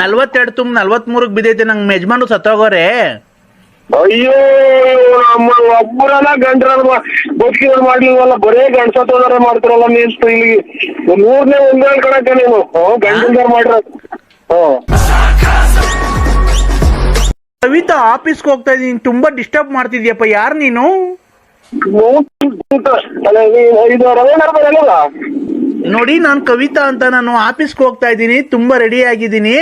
ನಲ್ವತ್ತೆರಡು ತುಂಬ ನಲ್ವತ್ಮೂರಕ್ಕೆ ಬಿದ್ದೈತೆ ನಂಗೆ ಯಜಮಾನ್ರು ಸತ್ತೋಗೋರೆ. ಅಯ್ಯೋ ನಮ್ಮ ಒಬ್ಬರಲ್ಲ ಗಂಡ್ರಲ್ಲ ಬದುಕಿದ್ರು ಮಾಡ್ಲಿಲ್ವಲ್ಲ ಬರೇ ಗಂಡ್ಸತ್ತೋದಾರ ಮಾಡ್ತಾರಲ್ಲ ಮೀನ್ಸ್ ಇಲ್ಲಿ. ಮೂರನೇ ಒಂದೇ ಕಣಕ್ಕೆ ನೀನು. ಹ್ಮ್ ಗಂಡಂದಾರ ಮಾಡ್ರ. ಕವಿತಾ ಆಫೀಸ್ಗೆ ಹೋಗ್ತಾ ಇದೀನಿ ತುಂಬಾ ಡಿಸ್ಟರ್ಬ್ ಮಾಡ್ತಿದ್ಯಪ್ಪ ಯಾರು ನೀನು? ನೋಡಿ ನಾನು ಕವಿತಾ ಅಂತ ನಾನು ಆಫೀಸ್ಗೆ ಹೋಗ್ತಾ ಇದ್ದೀನಿ ತುಂಬಾ ರೆಡಿ ಆಗಿದ್ದೀನಿ.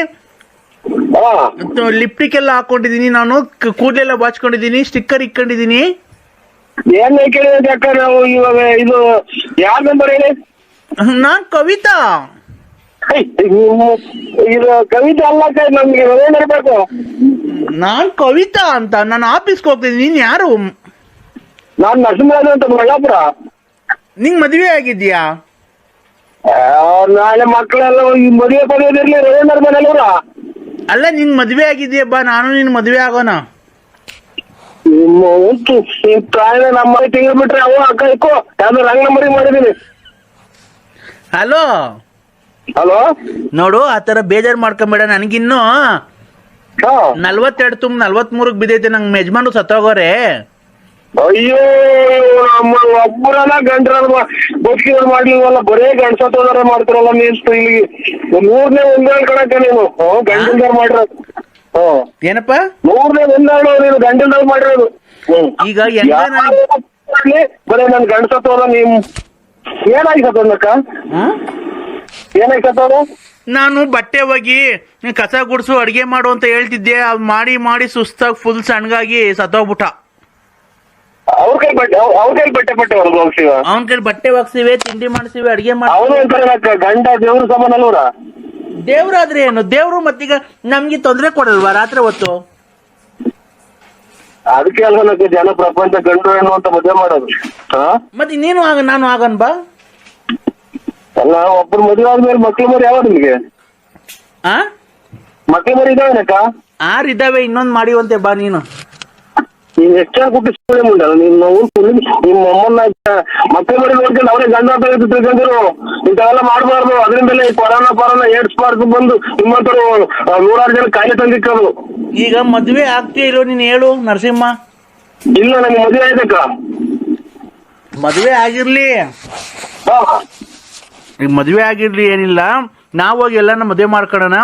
ಲಿಪ್ಟಿಕ್ ಎಲ್ಲ ಹಾಕೊಂಡಿದೀನಿ ನಾನು ಕ- ಕೂದಲೆಲ್ಲ ಬಾಚ್ಕೊಂಡಿದ್ದೀನಿ ಸ್ಟಿಕ್ಕರ್ ಇಕ್ಕೊಂಡಿದೀನಿ ಏನ್ ಕೇಳಿದ್ರೆ ಅಕ್ಕ ನಾವು ಇವಾಗ ಇದು ಯಾರ್ ನಂಬರ್ ಹೇಳಿ? ನಾನ್ ಕವಿತಾ. ಹೈ, ಇದು ಕವಿತೆ ಅಲ್ಲಕ್ಕ ನಮ್ಗೆ ರವೀಂದ್ರ ಇರ್ಬೇಕು ನಾನ್ ಕವಿತಾ ಅಂತ ನಾನು ಆಫೀಸ್ಗೆ ಹೋಗ್ತಿದ್ದೀನಿ ನೀನ್ ಯಾರು? ನಾನ್ ನರಸಿಂಹರಾಜು ಅಂತ ಬಳ್ಳಾಪುರ ನಿಂಗ್ ಮದುವೆ ಆಗಿದ್ಯಾ? ಆ, ನಾಳೆ ಮಕ್ಕಳೆಲ್ಲ ಈ ಮದುವೆ ಪಡೆಯೋದಿರ್ಲಿ ರವೀಂದ್ರ ಮನೇಲಿವ್ರ ಅಲ್ಲ ನಿನ್ ಮದ್ವೆ ಆಗಿದ್ಯಾ? ಬಾ ನಾನು ನಿನ್ ಮದ್ವೆ ಆಗೋಣ. ಉಂಟು ಈ ಕಾಯಿಲೆ ನಮ್ಮ ತಿಂಗಳು ಬಿಟ್ರೆ ಅವ ಅಕ್ಕ ಇಕ್ಕೋ ಯಾವ್ದು ರಂಗ್ ನಂಬರಿಗೆ ಮಾಡಿದೀನಿ ಹಲೋ? ಹಲೋ? ನೋಡು ಆತರ ತರ ಬೇಜಾರ್ ಮಾಡ್ಕೊಂಬೇಡ ನನ್ಗಿನ್ನೂ ನಲ್ವತ್ತೆರಡು ತುಂಬ ನಲ್ವತ್ಮೂರಕ್ಕೆ ಬಿದ್ದೈತೆ ನಂಗೆ ಯಜಮಾನ್ರು ಸತ್ತೋಗೋರೆ. ಅಯ್ಯೋ ನಮ್ಮ ಒಬ್ಬರಲ್ಲ ಗಂಡ್ರಲ್ವ ಬದುಕಿದ್ರು ಮಾಡ್ಲಿಲ್ವಲ್ಲ ಬರೇ ಗಂಡ್ಸತ್ತೋದಾರ ಮಾಡ್ತಾರಲ್ಲ ಮೇಸ್ತು ಇಲ್ಲಿ. ಮೂರನೇ ಒಂದೇ ಕಣಕ್ಕೆ ನೀನು. ಹ್ಮ್ ಮಾಡಿರೋ ಮಾಡಿರೋದು. ಹ್ಮ್. ಏನಪ್ಪ? ಮೂರನೇ ಒಂದಾಳು ನೀನು ಗಂಡಂದಾರ ಮಾಡಿರೋದು. ಈಗ ಬರೇ ನನ್ ಗಂಡ್ಸತ್ತೋದ ನೀವ್ ಏನಾಗಿ ಏನಾಯ್ತದ ನಾನು ಬಟ್ಟೆ ಹೋಗಿ ಕಸ ಗುಡ್ಸು ಅಡಿಗೆ ಮಾಡು ಅಂತ ಹೇಳ್ತಿದ್ದೆ. ಅದ್ ಮಾಡಿ ಮಾಡಿ ಸುಸ್ತಾಗಿ ಫುಲ್ ಸಣ್ಣಗಾಗಿ ಸತ್ತೋಗ್ಬಿಟ್ಟ. ಅವ್ರ ಕೈ ಬಟ್ಟೆ ಅವ್ರ ಕೈ ಬಟ್ಟೆ ಬಟ್ಟೆ ಹೊರಗೆ ಹೋಗ್ತೀವ ಅವನ ಕೈಲಿ ಬಟ್ಟೆ ಒಗ್ಸಿವೆ ತಿಂಡಿ ಮಾಡಿಸಿವೆ ಅಡಿಗೆ ಮಾಡಿ ಅವನು ಅಂತಾರೆ ಗಂಡ ದೇವ್ರ ಸಮಾನ ಅಲ್ವರ? ದೇವ್ರಾದ್ರೆ ಏನು? ದೇವ್ರು ಮತ್ತೀಗ ನಮ್ಗೆ ತೊಂದ್ರೆ ಕೊಡಲ್ವಾ ರಾತ್ರಿ ಹೊತ್ತು? ಅದಕ್ಕೆ ಅಲ್ವ ನನಗೆ ಜನ ಪ್ರಪಂಚ ಗಂಡು ಹೆಣ್ಣು ಅಂತ ಮದುವೆ ಮಾಡೋದು. ಹಾ? ಮತ್ತೆ ನೀನು ಆಗ ನಾನು ಆಗನ್ ಬಾ. ಅಲ್ಲ ಒಬ್ಬರು ಮದುವೆ ಆದ್ಮೇಲೆ ಮಕ್ಳು ಮರಿ ಯಾವ ನಿಮ್ಗೆ? ಆ? ಮಕ್ಳು ಮರಿ ಇದಾವನಕ್ಕ ಆರ್ ಇನ್ನೊಂದ್ ಮಾಡಿವಂತೆ ಬಾ ನೀನು. ನೀನ್ ಎಷ್ಟೇ ಕೊಟ್ಟು ಮುಂಡಲ್ಲ ನೀನ್ ನಾವು ನಿಮ್ಮ ಅಮ್ಮನ ಮರಿ ನೋಡ್ಕೊಂಡು ಅವರೇ ಗಂಡ ತಿಳ್ಕೊಂಡಿರು. ಇಂಥವೆಲ್ಲ ಮಾಡಬಾರ್ದು. ಅದರಿಂದಲೇ ಈ ಕೊರೋನಾ ಪರೋನಾ ಏಡ್ಸ್ ಪಾರ್ಕ್ ಬಂದು ನಿಮ್ಮಂತರು ನೂರಾರು ಜನ ಕಾಯಿಲೆ ತಂದಿಕ್ಕದು. ಈಗ ಮದ್ವೆ ಆಗ್ತೀಯ ಇಲ್ಲೋ ನೀನ್ ಹೇಳು ನರಸಿಂಹ? ಇಲ್ಲ ನನಗೆ ಮದುವೆ ಆಯ್ತಕ್ಕ. ಮದ್ವೆ ಆಗಿರ್ಲಿ. ಈಗ ಮದ್ವೆ ಆಗಿರ್ಲಿ ಏನಿಲ್ಲ. ನಾವ್ ಹೋಗಿ ಎಲ್ಲಾನ ಮದ್ವೆ ಮಾಡ್ಕೊಡೋಣ.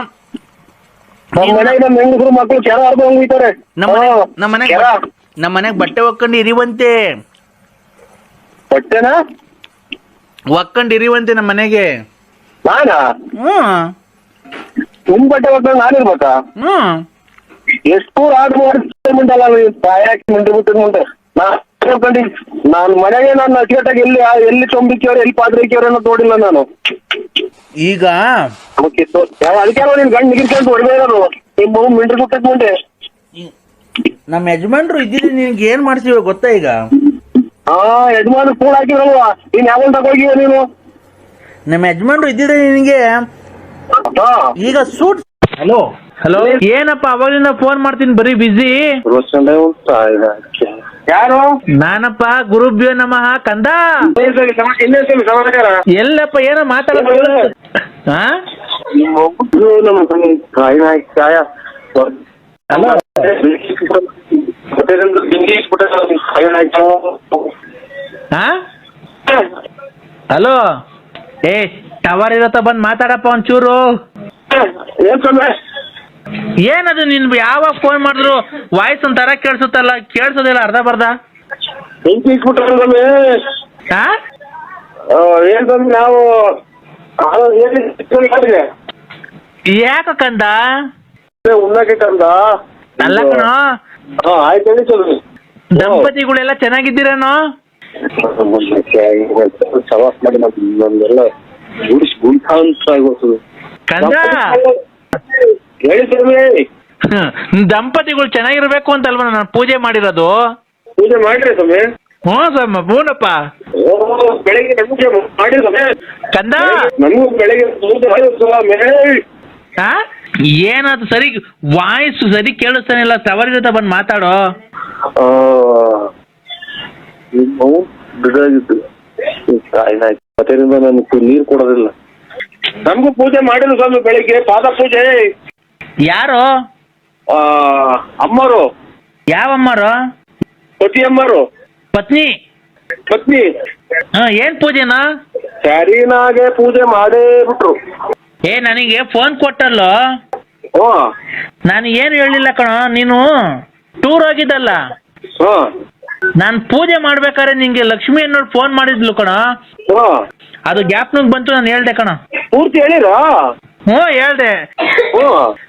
ನಮ್ಮ ಮನೆಗೆ ನಮ್ಮ ಹೆಂಗಸರು ಮಕ್ಕಳು ಕೆರ ಹರ್ದು ಹೋಗ್ತಾರೆ. ನಮ್ಮ ಮನೆ ನಮ್ಮ ಮನೆಗ್ ಬಟ್ಟೆ ಒಕ್ಕೊಂಡು ಇರಿವಂತೆ. ಬಟ್ಟೆನಾ? ಒಕ್ಕೊಂಡು ಇರಿವಂತೆ ನಮ್ಮ ಮನೆಗೆ. ನಾನಾ? ಹ್ಮ್ ನಿಮ್ ಬಟ್ಟೆ ಒಕ್ಕಂಡು ನಾನಿರ್ಬೇಕಾ ಹ್ಮ್ ಎಷ್ಟು ಆರ್ಡರ್ ಮಾಡಿ ಮುಂಡಲ್ಲ ಬಾಯಾಕಿ ಮುಂದೆ ಬಿಟ್ಟು ಮುಂದೆ. ನಾನು ನಾನು ಮನೆಗೆ ನಾನು ಅಚ್ಚುಕಟ್ಟಾಗಿ ಎಲ್ಲಿ ಎಲ್ಲಿ ಚೊಂಬಿಕ್ಕಿಯವ್ರು ಎಲ್ಲಿ ಪಾತ್ರೆ ಇಕ್ಕಿಯವ್ರು ಅನ್ನೋದು ನೋಡಿಲ್ಲ ನಾನು. ಈಗ ಅದಕ್ಕೆ ನೀನ್ ಗಂಡು ನಿಗಿರ್ಕೊಂಡು ಹೊಡೆದೇ ಇರೋದು. ನಿಮ್ಮ ಮಿಂಡ್ರಿ ಬಿಟ್ಟಕ್ಕೆ ಮುಂದೆ. ನಮ್ಮ ಯಜಮಾನ್ರು ಇದ್ದಿದ್ರೆ ನಿನ್ಗೆ ಏನ್ ಮಾಡ್ತೀವಿ ಗೊತ್ತಾ ಈಗ? ಹಾ ಯಜಮಾನ ಕೂಡ ಹಾಕಿದ್ರಲ್ವಾ? ನೀನ್ ಯಾವಾಗ ತಗೋಗಿವ ನೀನು? ನಮ್ಮ ಯಜಮಾನ್ರು ಇದ್ದಿದ್ರೆ ನಿನಗೆ ಈಗ ಸೂಟ್ ಹಲೋ ಹಲೋ ಏನಪ್ಪ ಅವಾಗಿಂದ ಫೋನ್ ಮಾಡ್ತೀನಿ ಬರೀ ಬಿಸಿ ಯಾರು? ನಾನಪ್ಪ ಗುರುಭ್ಯೋ ನಮಃ ಕಂದ? ಎಲ್ಲಪ್ಪ ಏನೋ ಮಾತಾಡ ಹಾ ಹಲೋ? ಏ ಟವರ್ ಇರತ್ತ ಬಂದ್ ಮಾತಾಡಪ್ಪ ಒಂಚೂರು. ಏನದು ನಿನ್ ಯಾವಾಗ ಫೋನ್ ಮಾಡಿದ್ರು ವಾಯ್ಸ್ ಒಂಥರ ಕೇಳಿಸುತ್ತಲ್ಲ ಕೇಳಿಸೋದಿಲ್ಲ ಅರ್ಧ ಬರ್ಧ? ತೊಂದ್ರೆ? ನಾವು ಆ, ಏನ್ ಇಟ್ಕೊಂಡ್ ಮಾಡಿದೆ ಯಾಕ ಕಂದ ಉಣ್ಣಕ್ಕೆ ಕಂದ ಅಲ್ಲ ಕಣೋ. ಹಾ ಆಯ್ತು ಹೇಳಿ ಚಲೋ. ದಂಪತಿಗಳೆಲ್ಲ ಚೆನ್ನಾಗಿದ್ದೀರೇನೋ? ಸವಾಸ್ ಮಾಡಿ ನಮ್ದೆಲ್ಲ ಗುಡಿಸ್ ಗುಂಟ ಆಗೋಗ್ತದೆ ಕಂದ? ಹೇಳಿ ಸ್ವಾಮಿ. ಹ್ಮ್. ದಂಪತಿಗಳು ಚೆನ್ನಾಗಿರ್ಬೇಕು ಅಂತ ಅಲ್ವಾ ನಾನು ಪೂಜೆ ಮಾಡಿರೋದು? ಪೂಜೆ ಮಾಡ್ರಿ ಸ್ವಾಮಿ. ಹ್ಞೂ ಸ್ವಾಮಿ ಹ್ಞೂನಪ್ಪ ಓ ಬೆಳಿಗ್ಗೆ ಪೂಜೆ ಮಾಡಿ ಸ್ವಾಮಿ. ಕಂದ? ಬೆಳಿಗ್ಗೆ ಪೂಜೆ ಮಾಡಿ ಸ್ವಾಮಿ. ಹಾ ಏನದು ಸರಿ ವಾಯ್ಸ್ ಸರಿ ಕೇಳಿಸ್ತಾನಿಲ್ಲ ಟವರ್ ಜೊತೆ ಬಂದು ಮಾತಾಡೋ? ಬಿಡಾಗಿತ್ತು. ಆಯ್ತು. ಅದರಿಂದ ನಾನು ನೀರು ಕೊಡೋದಿಲ್ಲ. ನಮಗೂ ಪೂಜೆ ಮಾಡಿಲ್ಲ ಸ್ವಾಮಿ ಬೆಳಿಗ್ಗೆ ಪಾದ ಪೂಜೆ. ಯಾರು? ಆ, ಅಮ್ಮರು. ಯಾವಮ್ಮರು? ಪತಿ ಅಮ್ಮರು. ಪತ್ನಿ? ಪತ್ನಿ. ಹಾ ಏನ್ ಪೂಜೆನಾ? ಸರಿನಾಗೆ ಪೂಜೆ ಮಾಡೇ ಬಿಟ್ರು. ಏ ನನಗೆ ಫೋನ್ ಕೊಟ್ಟಲ್ಲೋ? ಓ ನಾನು ಏನು ಹೇಳಿಲ್ಲ ಕಣ ನೀನು ಟೂರ್ ಹೋಗಿದ್ದಲ್ಲ? ನಾನು ಪೂಜೆ ಮಾಡ್ಬೇಕಾದ್ರೆ ನಿಂಗೆ ಲಕ್ಷ್ಮಿ ಅನ್ನೋರು ಫೋನ್ ಮಾಡಿದ್ಲು ಕಣ. ಅದು ಅದು ಗ್ಯಾಪ್ನಾಗ ಬಂತು ನಾನು ಹೇಳ್ದೆ ಕಣ. ಪೂರ್ತಿ ಹೇಳಿರೋ? ಹ್ಞೂ ಹೇಳ್ದೆ. ಓ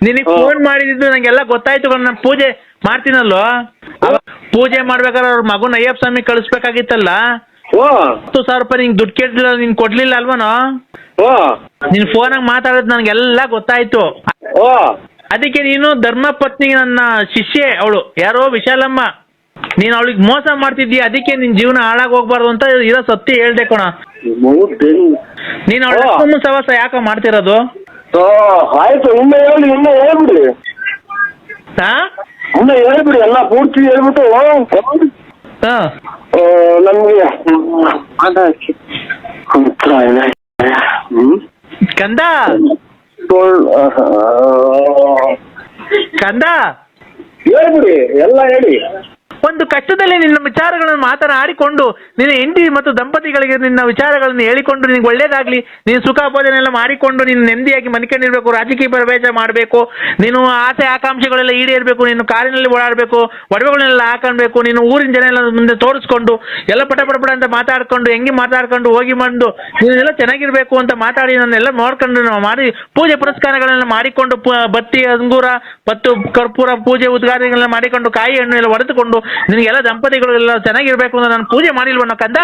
ನಿನಗೆ ಫೋನ್ ಮಾಡಿದ್ದು ನಂಗೆಲ್ಲ ಗೊತ್ತಾಯ್ತು ಕಣ ನಾನು ಪೂಜೆ ಮಾಡ್ತೀನಲ್ಲೋ? ಪೂಜೆ ಮಾಡ್ಬೇಕಾದ್ರೆ ಅವ್ರ ಮಗುನ ಅಯ್ಯಪ್ಪ ಸ್ವಾಮಿ ಕಳಿಸ್ಬೇಕಾಗಿತ್ತಲ್ಲ? ಹತ್ತು ಸಾವಿರ ರೂಪಾಯಿ ನಿಂಗೆ ದುಡ್ಡು ಕೇಳಿಲ್ಲ ನೀನು ಕೊಡ್ಲಿಲ್ಲ ಅಲ್ವನೋ? ಹ್ಞೂ ನಿನ್ ಫೋನಾಗ ಮಾತಾಡೋದು ನನ್ಗೆಲ್ಲ ಗೊತ್ತಾಯ್ತು. ಓ ಅದಕ್ಕೆ ನೀನು ಧರ್ಮಪತ್ನಿ ನನ್ನ ಶಿಷ್ಯೆ ಅವಳು. ಯಾರೋ ವಿಶಾಲಮ್ಮ. ನೀನ್ ಅವಳಿಗೆ ಮೋಸ ಮಾಡ್ತಿದ್ದೀಯ ಅದಕ್ಕೆ ನಿನ್ ಜೀವನ ಹಾಳಾಗ್ ಹೋಗ್ಬಾರ್ದು ಅಂತ ಇರೋ ಸತ್ಯ ಹೇಳ್ದೆ ಕಣ. ನೀನ್ ಅವಳ ಓ. ಸವಾಸ ಯಾಕೋ ಮಾಡ್ತಿರೋದು? ಓ, ಆಯ್ತು ಇನ್ನ ಹೇಳಿ ಇನ್ನ ಹೇಳ್ಬಿಡಿ. ಹಾ? ಇನ್ನ ಹೇಳ್ಬಿಡಿ ಎಲ್ಲ ಪೂರ್ತಿ ಹೇಳ್ಬಿಟ್ಟು ಹಾ ನಮ್ಗೆ ಅದಾಕಿ ಉತ್ತರಾಯಣ ಹ್ಮ್ ಕಂದ ಟೋಲ್- ಒಂದು ಕಷ್ಟದಲ್ಲಿ ನಿನ್ನ ವಿಚಾರಗಳನ್ನು ಮಾತನಾಡಿಕೊಂಡು ನಿನ್ನ ಹೆಂಡತಿ ಮತ್ತು ದಂಪತಿಗಳಿಗೆ ನಿನ್ನ ವಿಚಾರಗಳನ್ನು ಹೇಳಿಕೊಂಡು ನಿನಗೆ ಒಳ್ಳೇದಾಗ್ಲಿ ನೀನು ಸುಖ ಭೋಜನ ಎಲ್ಲ ಮಾಡಿಕೊಂಡು ನೀನು ನೆಮ್ಮದಿಯಾಗಿ ಮನ್ಕೊಂಡಿರ್ಬೇಕು, ರಾಜಕೀಯ ಪ್ರವೇಶ ಮಾಡಬೇಕು ನೀನು ಆಸೆ ಆಕಾಂಕ್ಷೆಗಳೆಲ್ಲ ಈಡೇರಬೇಕು ನೀನು ಕಾರಿನಲ್ಲಿ ಓಡಾಡಬೇಕು, ಒಡವೆಗಳನ್ನೆಲ್ಲ ಹಾಕೊಳ್ಬೇಕು ನೀನು ಊರಿನ ಜನ ಎಲ್ಲ ಮುಂದೆ ತೋರಿಸ್ಕೊಂಡು, ಎಲ್ಲ ಪಟ ಪಟ ಅಂತ ಮಾತಾಡ್ಕೊಂಡು, ಹೆಂಗೆ ಮಾತಾಡ್ಕೊಂಡು, ಹೋಗಿ ಬಂದು, ನೀನೆಲ್ಲ ಚೆನ್ನಾಗಿರ್ಬೇಕು ಅಂತ ಮಾತಾಡಿ, ನನ್ನೆಲ್ಲ ನೋಡ್ಕೊಂಡು ನಾವು ಮಾಡಿ, ಪೂಜೆ ಪುರಸ್ಕಾರಗಳನ್ನೆಲ್ಲ ಮಾಡಿಕೊಂಡು ಬತ್ತಿ, ಅಂಗೂರ ಮತ್ತು ಕರ್ಪೂರ ಪೂಜೆ ಉದ್ಘಾಟನೆಗಳನ್ನ ಮಾಡಿಕೊಂಡು ಕಾಯಿ ಹಣ್ಣು ಎಲ್ಲ ಹೊಡೆದುಕೊಂಡು ನಿನಗೆಲ್ಲ ದಂಪತಿಗಳೆಲ್ಲ ಚೆನ್ನಾಗಿರ್ಬೇಕು ಅಂತ ನಾನು ಪೂಜೆ ಮಾಡಿಲ್ವಣ್ಣ ಕಂದ?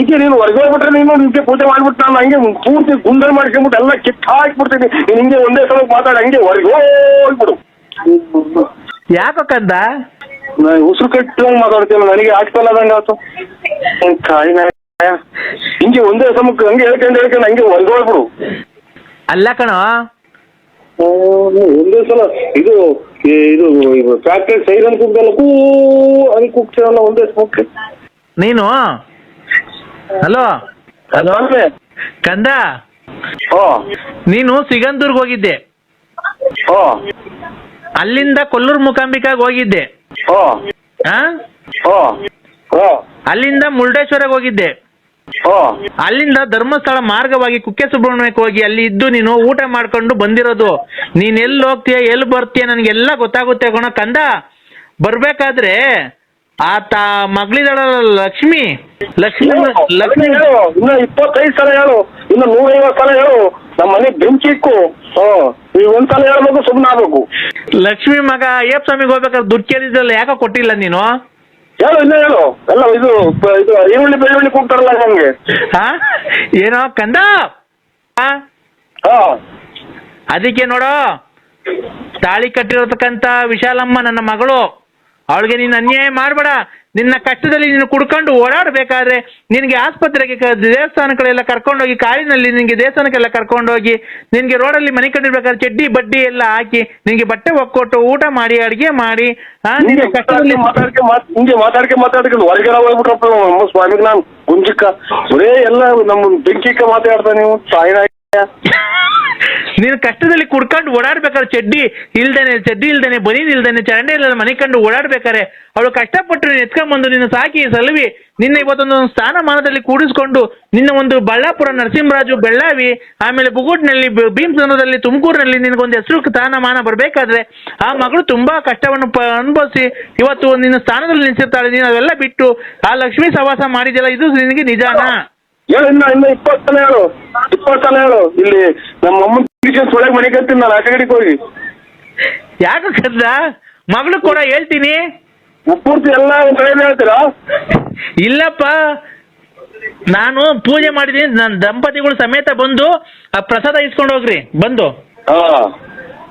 ಈಗ ನೀನು ಹೊರಗೆ ಹೋಗ್ಬಿಟ್ರೆ ನೀನು ನಿಮ್ಗೆ ಪೂಜೆ ಮಾಡ್ಬಿಟ್ಟು ನಾನು ಹಂಗೆ ಪೂರ್ತಿ ಗುಂಡಲ್ ಮಾಡ್ಕೊಂಡ್ಬಿಟ್ಟು ಎಲ್ಲ ಕಿತ್ತ ಹಾಕ್ಬಿಡ್ತೀನಿ. ನೀನು ಹಿಂಗೆ ಒಂದೇ ಸಲ ಮಾತಾಡ ಹಂಗೆ ಹೊರಗೆ ಹೋಗ್ಬಿಡು. ಯಾಕ ಕಂದ? ನಾನು ಉಸಿರು ಕಟ್ಟು ಮಾತಾಡ್ತೀನಿ ನನಗೆ ಆಗ್ತಲ್ಲ ಅದಂಗೆ ಆಯ್ತು ನಾಯ. ಹಿಂಗೆ ಒಂದೇ ಸಮಕ್ಕೆ ಹಂಗೆ ಹೇಳ್ಕೊಂಡು ಹೇಳ್ಕೊಂಡು ಹಂಗೆ ಹೊರಗೆ ಹೋಗ್ಬಿಡು. ಅಲ್ಲ ಕಣೋ. ಒಂದೇ ಸಲ ಇದು ಇದು ಫ್ಯಾಕ್ಟ್ರಿ ಸೈರನ್ ಕೂಗ್ದಲ್ಲ ಕೂ ಹಂಗೆ ಕೂಗ್ತೀರಲ್ಲ ಒಂದೇ ಸಮಕ್ಕೆ ನೀನು? ಹಲೋ ಹಲೋ ಕಂದ? ಓ ನೀನು ಸಿಗಂದೂರ್ಗ್ ಹೋಗಿದ್ದೆ. ಓ ಅಲ್ಲಿಂದ ಕೊಲ್ಲೂರು ಮುಕಾಂಬಿಕಾಗ್ ಹೋಗಿದ್ದೆ. ಓ ಆ? ಓ ಓ ಅಲ್ಲಿಂದ ಮುರುಡೇಶ್ವರಗ್ ಹೋಗಿದ್ದೆ. ಹೋ ಅಲ್ಲಿಂದ ಧರ್ಮಸ್ಥಳ ಮಾರ್ಗವಾಗಿ ಕುಕ್ಕೆ ಸುಬ್ರಹ್ಮಣ್ಯಕ್ಕೆ ಹೋಗಿ ಅಲ್ಲಿ ಇದ್ದು ನೀನು ಊಟ ಮಾಡ್ಕೊಂಡು ಬಂದಿರೋದು. ನೀನ್ ಎಲ್ಲಿ ಹೋಗ್ತೀಯ ಎಲ್ಲಿ ಬರ್ತೀಯ ನನಗೆಲ್ಲ ಗೊತ್ತಾಗುತ್ತೆ ಕಣ ಕಂದ. ಬರ್ಬೇಕಾದ್ರೆ ಆತ ಮಗಳಿದಳ ಲಕ್ಷ್ಮಿ. ಲಕ್ಷ್ಮಿ ಲಕ್ಷ್ಮಿ ಇನ್ನ ಇಪ್ಪತ್ತೈದು ಸಲ ಹೇಳು ಇನ್ನು ನೂರೈವತ್ತು ಸಲ ಹೇಳು ನಮ್ಮ ಮನೆ ಬೆಂಕಿ ಇಕ್ಕು. ಹ್ಮ್ ಈಗ ಒಂದ್ ಸಲ ಹೇಳ್ಬೇಕು ಸುಮ್ಮನೆ ಆಗ್ಬೇಕು. ಲಕ್ಷ್ಮಿ ಮಗ ಏಪ್ ಸ್ವಾಮಿಗೆ ಹೋಗ್ಬೇಕಾದ್ರೆ ದುಡ್ಡು ಕೇಳಿದ್ರಲ್ಲ ಯಾಕೋ ಕೊಟ್ಟಿಲ್ಲ ನೀನು? ಹೇಳು ಇನ್ನ ಹೇಳು ಎಲ್ಲ ಇದು ಪ- ಇದು ಈರುಳ್ಳಿ ಬೆಳ್ಳುಳ್ಳಿ ಹಾ? ಏನೋ ಕಂದ? ಆ? ಹಾ. ಅದಕ್ಕೆ ನೋಡೋ ತಾಳಿ ಕಟ್ಟಿರತಕ್ಕಂತ ವಿಶಾಲಮ್ಮ ನನ್ನ ಮಗಳು. ಅವಳಿಗೆ ನೀನು ಅನ್ಯಾಯ ಮಾಡಬೇಡ. ನಿನ್ನ ಕಷ್ಟದಲ್ಲಿ ನೀನು ಕುಡ್ಕೊಂಡು ಓಡಾಡಬೇಕಾದ್ರೆ ನಿನಗೆ ಆಸ್ಪತ್ರೆಗೆ ದೇವಸ್ಥಾನಗಳೆಲ್ಲ ಕರ್ಕೊಂಡೋಗಿ ಕಾರಿನಲ್ಲಿ ನಿನಗೆ ದೇವಸ್ಥಾನಕ್ಕೆಲ್ಲ ಕರ್ಕೊಂಡೋಗಿ ನಿನಗೆ ರೋಡಲ್ಲಿ ಮನೆ ಕಂಡಿರ್ಬೇಕಾದ್ರೆ ಚಡ್ಡಿ ಬಡ್ಡಿ ಎಲ್ಲ ಹಾಕಿ ನಿನಗೆ ಬಟ್ಟೆ ಒಕ್ಕೊಟ್ಟು ಊಟ ಮಾಡಿ ಅಡಿಗೆ ಮಾಡಿ ನಿನ್ನ ಕಷ್ಟದಲ್ಲಿ ಮಾತಾಡ್ಕೆ ಮಾತ್ ಹಿಂಗೆ ಮಾತಾಡ್ಕೆ ಮಾತಾಡ್ಕೊಂಡು ಹೋಗ್ಬಿಟ್ರಪ್ಪ ನಮ್ಮ ಸ್ವಾಮಿಗೆ ನಾನು ಗುಂಜಿಕ್ಕ. ಬರೇ ಎಲ್ಲ ನಮ್ಮ ಬೆಂಕಿಕ್ಕ ಮಾತಾಡ್ತಾ ನೀವು ತಾಯಿನ ನೀನು ಕಷ್ಟದಲ್ಲಿ ಕುಡ್ಕೊಂಡು ಓಡಾಡ್ಬೇಕಾದ್ರೆ ಚಡ್ಡಿ ಇಲ್ದೇನೆ ಚಡ್ಡಿ ಇಲ್ದೇನೆ ಬನೀನ್ ಇಲ್ದೇನೆ, ಚರಂಡಿ ಇಲ್ಲದೆ ಮನೆ ಕಂಡು ಓಡಾಡ್ಬೇಕಾರೆ ಅವಳು ಕಷ್ಟಪಟ್ಟು ನೀನು ಎತ್ಕೊಂಡ್ಬಂದು ನಿನ್ನ ಸಾಕಿ ಸಲುವಿ. ನಿನ್ನ ಇವತ್ತೊಂದು ಸ್ಥಾನಮಾನದಲ್ಲಿ ಕೂಡಿಸ್ಕೊಂಡು ನಿನ್ನ ಒಂದು ಬಳ್ಳಾಪುರ ನರಸಿಂಹರಾಜು ಬೆಳ್ಳಾವಿ, ಆಮೇಲೆ ಬುಗುಟ್ನಲ್ಲಿ ಬ- ಭೀಮಸಂದ್ರದಲ್ಲಿ ತುಮಕೂರಿನಲ್ಲಿ ನಿನಗೊಂದು ಹೆಸರು ಸ್ಥಾನಮಾನ ಬರಬೇಕಾದ್ರೆ ಆ ಮಗಳು ತುಂಬಾ ಕಷ್ಟವನ್ನು ಅನುಭವಿಸಿ ಇವತ್ತು ನಿನ್ನ ಸ್ಥಾನದಲ್ಲಿ ನಿಲ್ಸಿರ್ತಾಳೆ ನೀನು ಅವೆಲ್ಲ ಬಿಟ್ಟು ಆ ಲಕ್ಷ್ಮೀ ಸವಾಸ ಮಾಡಿದೆಯಲ್ಲ, ಇದು ನಿನಗೆ ನಿಜಾನಾ? ಹೇಳು ಇನ್ನ ಇನ್ನ ಇಪ್ಪತ್ತು ಸಲ ಹೇಳು ಇಪ್ಪತ್ತು ಸಲ ಹೇಳು. ಇಲ್ಲಿ ನಮ್ಮ ಅಮ್ಮನ ಒಳಗೆ ಮನೆ ಕತ್ತೀನಿ ನಾನು ಆಚೆ ಕಡೆಗೆ ಹೋಗಿ. ಯಾಕೆ ಕದ್ದ ಮಗಳು ಕೂಡ ಹೇಳ್ತೀನಿ. ಪೂರ್ತಿ ಎಲ್ಲ ಕಡೆಯಿಂದ ಕಡೆ ಹೇಳ್ತೀರಾ? ಇಲ್ಲಪ್ಪ. ನಾನು ಪೂಜೆ ಮಾಡಿದೀನಿ ನನ್ನ ದಂಪತಿಗಳು ಸಮೇತ ಬಂದು ಆ ಪ್ರಸಾದ ಇಸ್ಕೊಂಡು ಹೋಗ್ರಿ. ಬಂದು. ಹಾ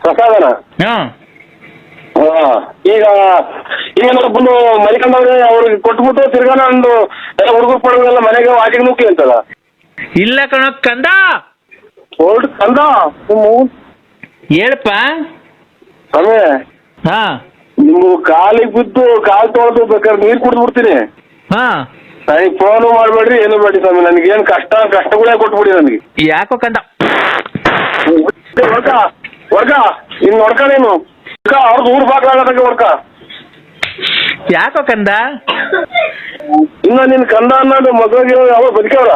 ಪ್ರಸಾದನ? ಹಾ. ಈಗ ಈಗ ಬಂದು ಮರಿಕೊಂಡವ್ರೆ ಅವ್ರಿಗೆ ಕೊಟ್ಬಿಟ್ಟು ತಿರ್ಗಾನ ಒಂದು ಎಲ್ಲ ಹುಡುಗರು ಪಡೋದೆಲ್ಲ ಮನೆಗೆ ವಾಟಿಗೆ ನುಗ್ಗಿ ಅಂತಲ್ಲ. ಇಲ್ಲ ಕಣ ಕಂದ! ಹೊರಟು ಕಂದ! ಹೇಳಪ್ಪ. ಸಮಯ ಹಾ. ನಿಮ್ಗೆ ಕಾಲಿಗೆ ಬಿದ್ದು ಕಾಲು ತೊಳೆದು ಬೇಕಾದ್ರೆ ನೀರು ಕುಡಿದು ಬಿಡ್ತೀನಿ. ಹಾ. ನನಗೆ ಫೋನು ಮಾಡಬೇಡ್ರಿ ಏನು ಬೇಡಿ ಸ್ವಾಮಿ ನನಗೆ ಏನು ಕಷ್ಟ ಕಷ್ಟಗಳೇ ಕೊಟ್ಬಿಡಿ ನನಗೆ. ಯಾಕೋ ಕಂದ. ಹೊಡ್ಕ ಹೊಡ್ಕ ನೋಡ್ಕ ನೀನು. ಹೊಡ್ಕ ಅವ್ರದ್ದು ಊರ್ ಬಾಗ್ಲಾಗದಾಗ ಹೊಡ್ಕ ಯಾಕೋ ಕಂದ? ಇನ್ನ ನಿನ್ ಕಂದ ಅನ್ನೋದು ಮಗಳಿಗೆ ಯಾವ ಬದುಕವ್ರ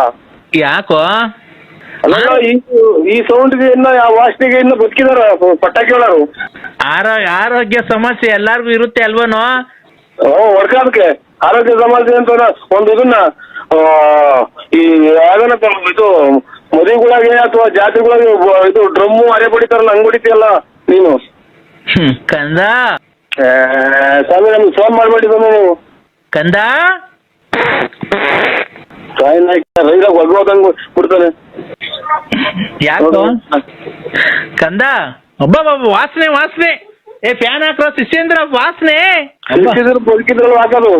ಯಾಕೋ? ಅಲ್ಲ ಈ ಈ ಸೌಂಡ್ಗೆ ಇನ್ನ ಯಾವ ವಾಸನೆಗೆ ಇನ್ನ ಬದುಕಿದಾರ ಪಟಾಕಿ ಹೇಳೋರು ಆರೋ ಆರೋಗ್ಯ ಸಮಸ್ಯೆ ಎಲ್ಲಾರ್ಗು ಇರುತ್ತೆ ಅಲ್ವನೋ? ಹೊಡ್ಕಾದಕ್ಕೆ ಆರೋಗ್ಯ ಸಮಸ್ಯೆ ಅಂತ ಒಂದು ಇದನ್ನ ಆ, ಈ ಯಾವ್ದನ ಇದು ಮದುವೆಗಳಾಗೆ ಅಥವಾ ಜಾತ್ರೆಗಳಾಗೆ ಇದು ಡ್ರಮ್ಮು ಅರೆ ಬಡಿತಾರಲ್ಲ ಹಂಗ್ ಬಡಿತಿಯಲ್ಲ ನೀನು? ಹ್ಮ್, ಕಂದ? ಸ್ವಾಮಿ ನಮ್ಗೆ ಫೋನ್ ಮಾಡ್ಬೇಡಿ ಸ್ವಾಮಿ ನೀವು. ಕಂದ? ರೈಲಾಗ ಒಗ್ಗೋದಂಗ್ ಬಿಡ್ತಾನೆ ಯಾಕೋ. ಕಂದ? ಒಬ್ಬ ವಾಸನೆ ವಾಸನೆ. ಏ ಫ್ಯಾನ್ ಹಾಕೋ ಶಿಷ್ಯಂದ್ರ ವಾಸನೆ. ಶಿಷ್ಯದ್ರು ಬದುಕಿದ್ರಲ್ವ ಹಾಕೋದು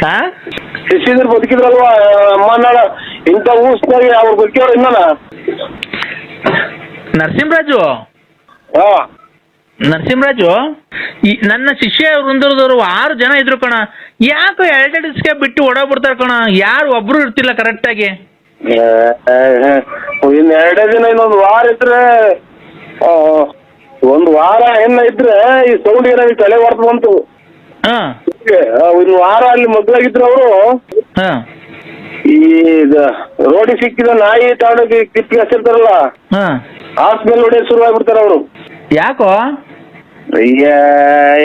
ಶಿಷ್ಯಂದ್ರ ಶಿಷ್ಯದ್ರು ಬದುಕಿದ್ರಲ್ವಾ? ಅಮ್ಮನಾಳ ಇಂಥ ಊಸ್ನಾಗಿ ಅವ್ರು ಬದುಕಿಯವ್ರು ಇನ್ನಲ್ಲ ನರಸಿಂಹರಾಜು? ಹಾ. ನರಸಿಂಹರಾಜು ಈ ನನ್ನ ಶಿಷ್ಯ ವೃಂದದವರು ಆರು ಜನ ಇದ್ರು ಕಣ. ಯಾಕೆ ಎರಡೆರಡು ದಿವ್ಸಕ್ಕೆ ಬಿಟ್ಟು ಓಡೋಗ್ಬಿಡ್ತಾರ ಕಣ? ಯಾರು ಒಬ್ರು ಇರ್ತಿಲ್ಲ ಕರೆಕ್ಟಾಗಿ ಇನ್ ಎರಡೇ ದಿನ ಇನ್ನೊಂದು ವಾರ ಇದ್ರೆ ಒಂದು ವಾರ ಏನ ಇದ್ರೆ ಈ ಸೌಂಡ್ ಏನಾಗಿ ತಲೆ ಹೊರತು ಬಂತು. ಹಾ. ಇನ್ನು ವಾರ ಅಲ್ಲಿ ಮಗ್ಳಾಗಿದ್ರು ಅವರು. ಈ ರೋಡಿ ಸಿಕ್ಕಿದ ನಾಯಿ ತಗೊಂಡೋಗಿ ಕಿಪ್ಪಿ ಹಚ್ಚಿರ್ತಾರಲ್ಲ ಹಾ ಆ ಸ್ಮೆಲ್ ಹೊಡೆಯೋದು ಶುರು ಆಗ್ಬಿಡ್ತಾರೆ ಅವರು ಯಾಕೋ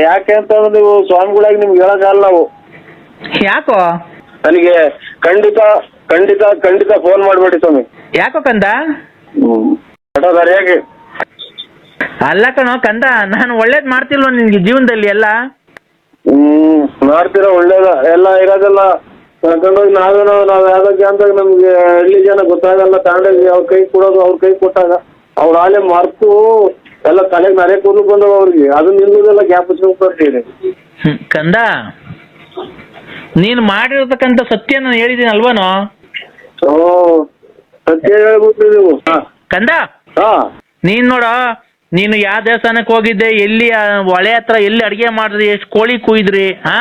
ಯಾಕೆ ಅಂತಂದ್ರೆ ನೀವು ಸ್ವಾಮಿಗಳಾಗಿ ನಿಮ್ಗೆ ಹೇಳಕ್ಕಾಗಲ್ಲ ನಾವು. ಯಾಕೋ? ನನಗೆ ಖಂಡಿತ ಖಂಡಿತ ಖಂಡಿತ ಫೋನ್ ಮಾಡ್ಬೇಡಿ ಸ್ವಾಮಿ. ಯಾಕೋ ಕಂದ? ಸರಿಯಾಗಿ. ಅಲ್ಲ ಕಣೋ ಕಂದ ನಾನು ಒಳ್ಳೇದ್ ಮಾಡ್ತಿಲ್ವ ನಿನ್ಗೆ ಜೀವನದಲ್ಲಿ ಎಲ್ಲ? ಹ್ಮ್ ಮಾಡ್ತೀರಾ ಒಳ್ಳೇದ. ಎಲ್ಲ ಇರೋದೆಲ್ಲ ಕರ್ಕೊಂಡೋಗಿ ನಾವೇನೋ ನಾವ್ ಯಾವ್ದಕ್ಕೆ ಅಂತ ನಮ್ಗೆ ಹಳ್ಳಿ ಜನ ಗೊತ್ತಾಗಲ್ಲ ತಗೊಂಡೋಗಿ ಅವ್ರ ಕೈ ಕೊಡೋದು ಅವ್ರ ಕೈ ಕೊಟ್ಟಾಗ. ಅವ್ರ ಆಲೆ ಮರ್ತು ಎಲ್ಲ ತಲೆ ಮೇಲೆ ಕೂದಲು ಬಂದವ ಅವ್ರಿಗೆ. ಅದನ್ನ ನಿಲ್ಲುದೆಲ್ಲ ಗ್ಯಾಪ್ ಬರ್ತೀರಿ ಹ್ಮ್, ಕಂದ ನೀನು ಮಾಡಿರ್ತಕ್ಕಂಥ ಸತ್ಯ ನಾನು ಹೇಳಿದ್ದೀನಿ ಅಲ್ವನೋ ಓ ಸತ್ಯ ಹೇಳ್ಬಿಟ್ರಿ ನೀವು. ಹಾ. ಕಂದ ಹಾ. ನೀನ್ ನೋಡ ನೀನು ಯಾವ ದೇವಸ್ಥಾನಕ್ಕೆ ಹೋಗಿದ್ದೆ ಎಲ್ಲಿ ಆ ಹೊಳೆ ಹತ್ರ ಎಲ್ಲಿ ಅಡಿಗೆ ಮಾಡಿದ್ರಿ ಎಷ್ಟು ಕೋಳಿ ಕುಯ್ದ್ರಿ ಹಾ?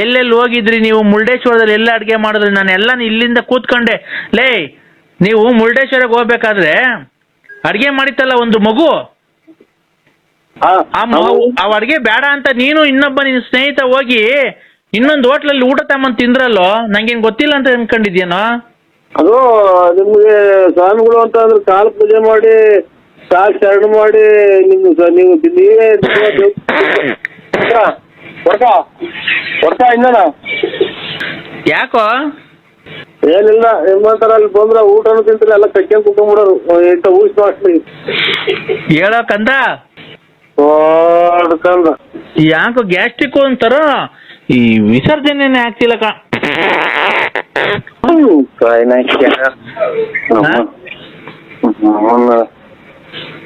ಎಲ್ಲೆಲ್ಲಿ ಹೋಗಿದ್ರಿ ನೀವು? ಮುರುಡೇಶ್ವರದಲ್ಲಿ ಎಲ್ಲ ಅಡಿಗೆ ಮಾಡಿದ್ರಿ. ನಾನು ಎಲ್ಲ ಇಲ್ಲಿಂದ ಕೂತ್ಕೊಂಡೆ. ಲೇ ನೀವು ಮುರುಡೇಶ್ವರಕ್ಕೆ ಹೋಗ್ಬೇಕಾದ್ರೆ ಅಡಿಗೆ ಮಾಡಿತ್ತಲ್ಲ ಒಂದು ಮಗು? ಅವ್ ಅಡಿಗೆ ಬೇಡ ಅಂತ ನೀನು ಇನ್ನೊಬ್ಬ ನಿನ್ನ ಸ್ನೇಹಿತ ಹೋಗಿ ಇನ್ನೊಂದು ಹೋಟ್ಲಲ್ಲಿ ಊಟ ತಗೊಂಡ್ ತಿಂದ್ರಲ್ಲೋ? ನಂಗೇನ್ ಗೊತ್ತಿಲ್ಲ ಅಂತ ಅನ್ಕೊಂಡಿದ್ಯೇನೋ? ಅದು ನಿಮ್ಗೆ ಸ್ವಾಮಿಗಳು ಅಂತ ಅಂದ್ರೆ ಕಾಲ ಪೂಜೆ ಮಾಡಿ ಕಾಲ್ ಶರಣ ಮಾಡಿ ನಿಮ್ ನೀವು ನೀವೇ ಹೊಡ್ಕ ಇನ್ನನ? ಯಾಕೋ? ಏನಿಲ್ಲ ನಿಮ್ಮಂತರ ಅಲ್ಲಿ ಬಂದ್ರ ಊಟನು ತಿಂತಾರೆ ಎಲ್ಲ ಕಟ್ಕೊಂಡ್ ಕುತ್ಕೊಂಡ್ಬಿಡೋರು. ಎಂಟ ಊಸ್ ಮಾಡ್ತೀನಿ ಹೇಳೋ ಕಂದ? ಯಾಕೋ ಗ್ಯಾಸ್ಟ್ರಿಕ್ ಅಂತಾರ ಈ ವಿಸರ್ಜನೆನೇ ಆಗ್ತಿಲ್ಲ ಕ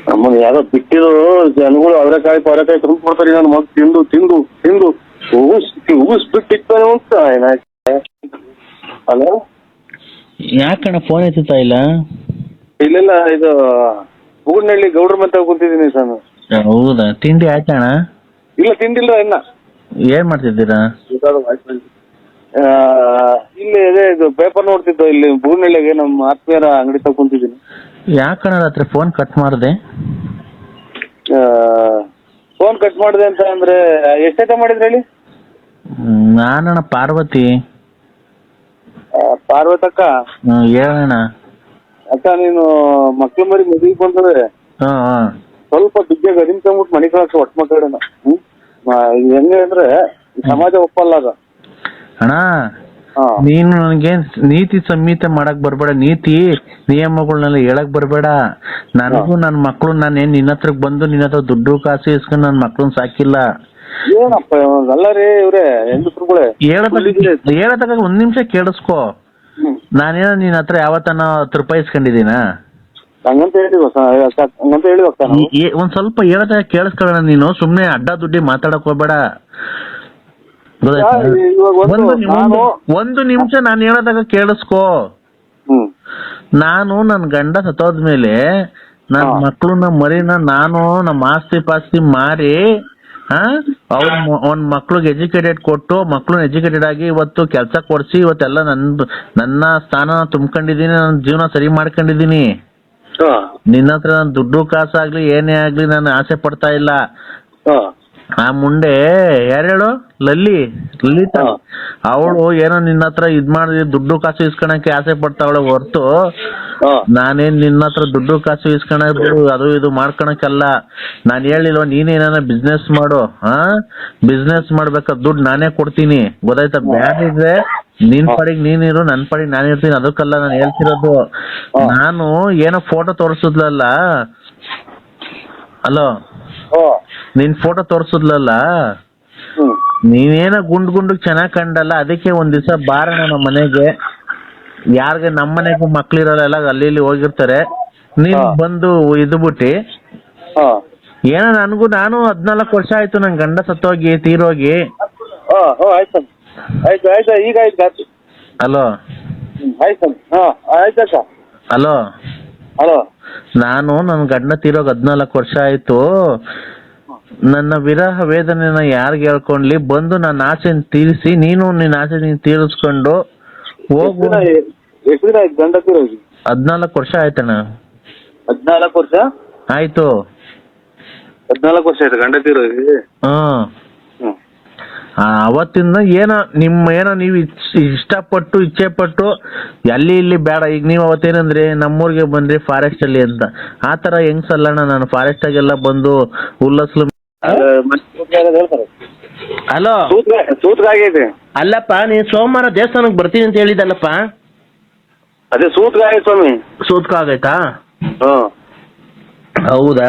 ನಮ್ಮನ್ನ ಯಾರೋ ಬಿಟ್ಟಿದ್ರು ಜನಗಳು ಅವರೆಕಾಯಿ ಪವರೆಕಾಯಿ ತಂದು ಕೊಡ್ತಾರೆ ನನ್ನ ಮಗ ತಿಂದು ತಿಂದು ತಿಂದು. ಉಗುಸ್ ಊಸ್ ಬಿಟ್ಟಿತ್ತು ಅಂತ ಏನಾಯ್ತು ಹಲೋ ಯಾಕಣ್ಣ ಫೋನ್ ಎತ್ತುತ್ತಾ ಇಲ್ಲ? ಇಲ್ಲೆಲ್ಲ ಇದು ಬೂಡ್ನಳ್ಳಿ ಗೌಡ್ರ ಮತ್ತೆ ಕೂತಿದ್ದೀನಿ ಸರ್ ಹೌದಾ? ತಿಂಡಿ ಆಯ್ತಣ್ಣ ಇಲ್ಲ ತಿಂದಿಲ್ಲ ಇನ್ನ. ಏನ್ ಮಾಡ್ತಿದ್ದೀರಾ? ಆ, ಇಲ್ಲಿ ಅದೇ ಇದು ಪೇಪರ್ ನೋಡ್ತಿದ್ದೋ ಇಲ್ಲಿ ಬೂಡ್ನಳ್ಳಿಗೆ ನಮ್ಮ ಆತ್ಮೀಯರ ಅಂಗಡಿ ತಗ ಕುಂತಿದ್ದೀನಿ. ಯಾಕಣ್ಣ ರಾತ್ರಿ ಫೋನ್ ಕಟ್ ಮಾಡಿದೆ? ಫೋನ್ ಕಟ್ ಮಾಡಿದೆ ಅಂತ ಅಂದ್ರೆ ಎಷ್ಟೈತೆ ಮಾಡಿದ್ರಿ ಹೇಳಿ? ನಾನಣ್ಣ ಪಾರ್ವತಿ. ಆ, ಪಾರ್ವತಕ್ಕ. ಹ್ಮ್, ಹೇಳಣ್ಣ. ಅಕ್ಕ ನೀನು ಮಕ್ಳ ಮರಿ ಮದುವೆಗೆ ಬಂದ್ರೆ ಹ್ಮ್ ಹ್ಮ್. ಸ್ವಲ್ಪ ದುಡ್ಡಿಗೆ ಗದಿಮ್ ತಂದ್ಬಿಟ್ಟು ಮನೆ ಕಳಕ್ಸ ಒಟ್ಟು ಮಾತಾಡೋಣ ಹ್ಮ್? ಆ, ಇದು ಹೆಂಗೆ ಅಂದ್ರೆ ಈ ಸಮಾಜ ಒಪ್ಪಲ್ಲ ಅದ. ಅಣ್ಣ ಹಾ. ನೀನು ನನಗೆ ನೀತಿ ಸಂಹಿತೆ ಮಾಡಕ್ ಬರ್ಬೇಡ. ನೀತಿ ನಿಯಮಗಳನ್ನೆಲ್ಲ ಹೇಳಕ್ ಬರ್ಬೇಡ. ನನಗೂ ನನ್ನ ಮಕ್ಳು ನಾನೇನ್ ನಿನ್ನ ಹತ್ರಕ್ ಬಂದು ನಿನ್ನ ಹತ್ರ ದುಡ್ಡು ಕಾಸು ಇಸ್ಕೊಂಡು ನನ್ನ ಮಕ್ಳನ್ನ ಸಾಕಿಲ್ಲ. ಏನಪ್ಪ? ಅಲ್ಲ ರೀ ಇವ್ರೆ ಹೆಂಗಸ್ರುಗಳೇ? ಹೇಳತಕ್ಕ ಹೇಳತಕ್ಕ ಒಂದ್ ನಿಮಿಷ ಕೇಳಿಸ್ಕೊ. ಹ್ಮ್. ನಾನೇನೋ ನಿನ್ನ ಹತ್ರ ಯಾವತ್ತನ ಹತ್ತು ರೂಪಾಯಿ ಇಸ್ಕೊಂಡಿದ್ದೀನ ಹಂಗಂತ ಹೇಳಿವ ಹಂಗಂತ ಹೇಳಿವ ಅಕ್ಕ ನಾವು. ಒಂದ್ ಸ್ವಲ್ಪ ಹೇಳತಕ್ಕ ಕೇಳಿಸ್ಕೊಳ್ಳೋಣ ನೀನು? ಸುಮ್ನೆ ಅಡ್ಡ ದುಡ್ಡಿ ಮಾತಾಡಕ್ ಹೋಗ್ಬೇಡ. ಗೊತ್ತಾಯ್ತಾ? ಯಾ, ಇವಾಗ ಒಂದು ಒಂದು ನಿ- ನಾನು- ಒಂದು- ಒಂದು ನಿಮಿಷ ನಾನು ಹೇಳದಾಗ ಕೇಳಿಸ್ಕೋ. ಹ್ಮ್. ನಾನು ನನ್ನ ಗಂಡ ಸತ್ತೋದ್ಮೇಲೆ ನನ್ನ ಹಾ. ನಮ್ಮ ಮರಿನ ನಾನು ನಮ್ಮ ಆಸ್ತಿ ಪಾಸ್ತಿ ಮಾರಿ ಅವ್ರ ಅವ್ನ ಮಕ್ಳಿಗೆ ಎಜುಕೇಟೆಡ್ ಕೊಟ್ಟು ಮಕ್ಳು ಎಜುಕೇಟೆಡ್ ಆಗಿ ಇವತ್ತು ಕೆಲಸ ಕೊಡ್ಸಿ ಇವತ್ತೆಲ್ಲ ನನ್ ನನ್ನ ಸ್ಥಾನ ತುಂಬ್ಕೊಂಡಿದೀನಿ ನನ್ನ ಜೀವನ ಸರಿ ಮಾಡ್ಕೊಂಡಿದೀನಿ ಹಾ. ನಿನ್ನ ಹತ್ರ ನಾನು ದುಡ್ಡು ಕಾಸಾಗ್ಲಿ ಏನೇ ಆಗ್ಲಿ ನಾನು ಆಸೆ ಪಡ್ತಾ ಇಲ್ಲ. ಆ ಮುಂಡೆ ಯಾರು ಹೇಳು? ಲಲ್ಲಿ ಲಲಿತ. ಅವಳು ಏನೋ ನಿನ್ನ ಹತ್ರ ಇದ್ ಮಾಡಿ ದುಡ್ಡು ಕಾಸು ಇಸ್ಕೊಳಕ್ಕೆ ಆಸೆ ಪಡ್ತಾವಳೆ ಹೊರ್ತು ನಾನೇನ್ ನಿನ್ನ ಹತ್ರ ದುಡ್ಡು ಕಾಸು ಇಸ್ಕೊಳೋದು ಅದು ಇದು ಮಾಡ್ಕೊಳಕ್ಕಲ್ಲ ನಾನ್ ಹೇಳಿಲ್ವ ನೀನೇನ ಬಿಸ್ನೆಸ್ ಮಾಡು ಹಾ? ಬಿಸ್ನೆಸ್ ಮಾಡ್ಬೇಕಾದ್ ದುಡ್ಡು ನಾನೇ ಕೊಡ್ತೀನಿ. ಗೊತ್ತಾಯ್ತಾ? ಬ್ಯಾಡಿದ್ರೆ ನಿನ್ ಪಾಡಿಗೆ ನೀನಿರು ನನ್ ಪಾಡಿಗೆ ನಾನು ಇರ್ತೀನಿ ಅದಕ್ಕಲ್ಲ ನಾನು ಹೇಳ್ತಿರೋದು. ನಾನು ಏನೋ ಫೋಟೋ ತೋರಿಸಿದ್ಲಲ್ಲ? ಹಲೋ ನಿನ್ ಫೋಟೋ ತೋರಿಸಿದ್ಲಲ್ಲ? ನೀನೇನೋ ಗುಂಡ್ ಗುಂಡ್ ಚೆನ್ನಾಗ್ ಕಂಡಲ್ಲ? ಅದಕ್ಕೆ ಒಂದ್ ದಿವಸ ಬಾರಣ ನಮ್ಮ ಮನೆಗೆ. ಯಾರಿಗೆ ನಮ್ಮ ಮಕ್ಳು ಮಕ್ಳಿರಲ್ಲ ಎಲ್ಲ ಅಲ್ಲಿ ಇಲ್ಲಿ ಹೋಗಿರ್ತಾರೆ ನೀನ್ ಹಾ. ಬಂದು ಇದು ಬಿಟ್ಟಿ. ಹಾ. ಏನೋ ನನಗೂ ನಾನು ಹದ್ನಾಲ್ಕು ವರ್ಷ ಆಯ್ತು ನನ್ ಗಂಡ ಸತ್ತೋಗಿ ತೀರೋಗಿ. ಹಾ ಹಾ ಆಯ್ತು ಆಯ್ತು ಆಯ್ತು ಈಗ ಆಯ್ತು ಆಯ್ತು ಅಲೋ. ಹ್ಮ್ ಆಯ್ತು ಹಾ ಆಯ್ತಕ್ಕ ಅಲೋ. ಹಲೋ. ನಾನು ನನ್ನ ಗಂಡ ತೀರೋಗಿ ಹದ್ನಾಲ್ಕು ವರ್ಷ ಆಯ್ತು. ನನ್ನ ವಿರಹ ವೇದನೆನ ಯಾರಿಗೆ ಹೇಳ್ಕೊಂಡ್ಲಿ ಬಂದು ನನ್ನ ಆಸೆನ ತೀರಿಸಿ ನೀನು ನಿನ್ನ ಆಸೆ ನೀನ್ ತೀರಿಸ್ಕೊಂಡು ಹೋಗು ಎಷ್ಟು ದಿನ ಆಯ್ತು ಗಂಡ ತಿರೋಗಿ ಹದಿನಾಲ್ಕು ವರ್ಷ ಆಯ್ತಣ್ಣ. ಹದಿನಾಲ್ಕು ವರ್ಷ? ಆಯ್ತು. ಹದಿನಾಲ್ಕು ವರ್ಷ ಆಯ್ತು ಗಂಡ ತಿರೋಗಿ ಹ್ಮ್ ಹ್ಮ್. ಆ, ಅವತ್ತಿಂದ ಏನೋ ನಿಮ್ಮ ಏನೋ ನೀವು ಇಚ್- ಇಷ್ಟಪಟ್ಟು ಇಚ್ಛೆ ಪಟ್ಟು ಅಲ್ಲಿ ಇಲ್ಲಿ ಬೇಡ ಈಗ ನೀವು ಅವತ್ತೇನಂದ್ರೆ ನಮ್ಮೂರಿಗೆ ಬಂದ್ರಿ ಫಾರೆಸ್ಟ್ ಅಲ್ಲಿ ಅಂತ. ಆತರ ಹೆಂಗ್ ಸಲ್ಲಣ್ಣ ನಾನು ಫಾರೆಸ್ಟ್ ಆಗೆಲ್ಲ ಬಂದು ಹುಲ್ಲಸ್ಲು ಹೇಳ್ತಾರೆ? ಹಲೋ. ಸೂತ್ರ ಸೂತ್ರ ಆಗೈತೆ ಅಲ್ಲಪ್ಪ ನೀನ್ ಸೋಮವಾರ ದೇವಸ್ಥಾನಕ್ ಬರ್ತೀನಿ ಅಂತ ಹೇಳಿದಲ್ಲಪ್ಪ ಅದೇ ಸೂತ್ಕ ಆಗೈತೆ ಸ್ವಾಮಿ. ಸೂತ್ಕ ಆಗೈತಾ ಹ್ಮ್ ಹೌದಾ?